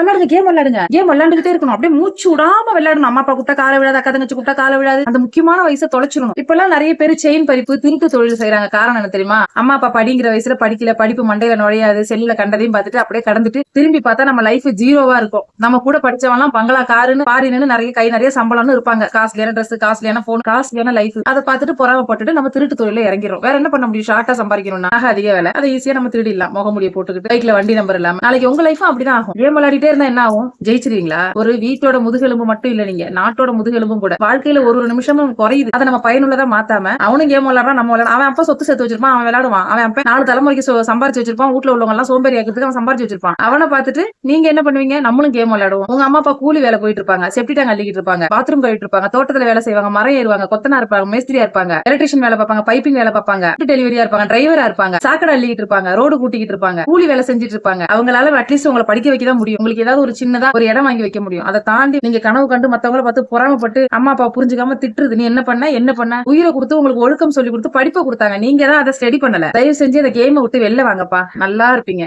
விளையாடுங்க கேம் விளையாடுங்க. கேம் விளையாண்டுகிட்டே இருக்கணும். அப்படியே மூச்சு விடாம விளையாடணும். அம்மா அப்பா கூப்பிட்டா கால விழாது அக்கா தங்கச்சி கூப்பிட்டா கால விழாது. அந்த முக்கியமான வயசை தொலைச்சிடணும். இப்ப எல்லாம் நிறைய பேர் செயின் பறிப்பு திருட்டு தொழில் செய்யறாங்க காரணம் என்ன தெரியுமா? அம்மா அப்பா படிங்கிற வயசுல படிக்கல படிப்பு மண்டையில நுழையாது செல்லுல கண்டதையும் பார்த்துட்டு அப்படியே கடந்துட்டு திரும்பி பார்த்தா நம்ம லைஃப் ஜீரோவா இருக்கும். நம்ம கூட படிச்சவங்களாம் பங்களா காருன்னு பாரின்னு நிறைய கை நிறைய சம்பளம்னு இருப்பாங்க. காஸ்ட்லியான ட்ரெஸ் காஸ்ட்லியான போன் காஸ்ட்லியான லைஃப் அதை பார்த்துட்டு பொறாமப்பட்டுட்டு நம்ம திருட்டு தொழில இறங்கிறோம் வேற என்ன பண்ண முடியும்? ஷார்ட்டா சம்பாதிக்கணும்னா. அதிக வேலை. அதை ஈஸியா நம்ம திருடிடலாம். முகமுடியை போட்டுக்கிட்டு பைக்ல வண்டி நம்பர் இல்லாம. நாளைக்கு உங்க லைஃபும் அப்படிதான் ஆகும். கேம் விளையாடிட்டே இருந்தா என்ன ஆகும்? ஜெயிச்சிருவீங்களா? ஒரு வீட்டோட முதுகெலும்பு மட்டும் இல்ல நீங்க நாட்டோட முதுகெலும்பும் கூட. வாழ்க்கையில ஒரு ஒரு நிமிஷமும் குறையுது. அதை நம்ம பயனுள்ளதா மாத்தாம அவனும் கேம் விளாடுறான் நம்ம விளையாட அவன் அப்ப சொத்து சேர்த்து வச்சிருப்பான் அவன் விளையாடுவான். அவன் அப்ப நாலு தலைமுறைக்கு சம்பாரிச்சு வச்சிருப்பான். வீட்டுல உள்ளவங்க எல்லாம் சோம்பேறி ஆக்கிறதுக்கு அவன் சம்பாரிச்சு வச்சிருப்பான். அவனை பார்த்துட்டு நீங்க என்ன பண்ணுவீங்க? நம்மளும் கேம் விளையாடுவோம். உங்க அம்மா அப்பா கூலி வேலை போயிட்டு இருப்பாங்க. செப்டி டேங்க் அள்ளிக்கிட்டு இருப்பாங்க. பாத்ரூம் கழிட்டு இருப்பாங்க. தோட்டத்துல வேலை செய்வாங்க. மரம் ஏறுவாங்க. கொத்தனா இருப்பாங்க. மேஸ்திரியா இருப்பாங்க. எலக்ட்ரிஷியன் வேலை பார்ப்பாங்க. பைப்பிங் வேலை பார்ப்பாங்க. டெலிவரியா இருப்பாங்க. டிரைவரா இருப்பாங்க. சாக்கடை அள்ளிக்கிட்டு இருப்பாங்க. ரோடு கூட்டிக்கிட்டு இருப்பாங்க. கூலி வேலை செஞ்சுட்டு இருப்பாங்க. அவங்களால அட்லீஸ்ட் உங்களை படிக்க வைக்க தான் முடியும். உங்களுக்கு ஏதாவது ஒரு சின்னதா ஒரு இடம் வாங்கி வைக்க முடியும். அதை தாண்டி நீங்க கனவு கண்டு மத்தவங்களை பார்த்து பொறாமப்பட்டு அம்மா அப்பா புரிஞ்சுக்காம திட்டுறது. நீ என்ன பண்ண? என்ன பண்ண? உயிரை கொடுத்து உங்களுக்கு ஒழுக்கம் சொல்லி கொடுத்து படிப்பை கொடுத்தாங்க. நீங்க தான் அதை ஸ்டடி பண்ணல. தயவு செஞ்சு அந்த கேமை விட்டு வெளில வாங்கப்பா. நல்லா இருப்பீங்க.